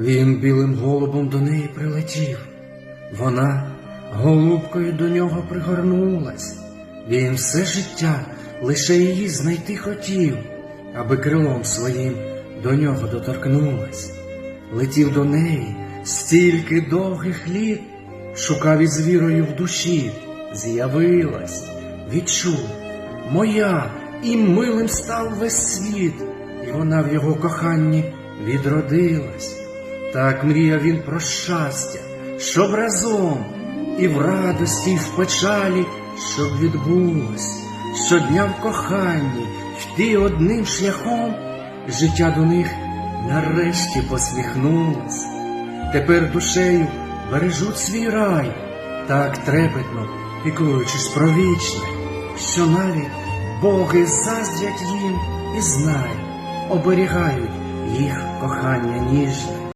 Він білим голубом до неї прилетів. Вона голубкою до нього пригорнулась. Він все життя лише її знайти хотів, аби крилом своїм до нього доторкнулась. Летів до неї стільки довгих літ, шукав із вірою в душі, з'явилась, відчув, моя, і милим став весь світ, і вона в його коханні відродилась. Так мріяв він про щастя, щоб разом і в радості, і в печалі, щоб відбулось, щодня в коханні йти одним шляхом, життя до них нарешті посміхнулось. Тепер душею бережуть свій рай, так трепетно, піклуючись про вічне, що навіть боги заздрять їм і знай, оберігають їх кохання ніжне.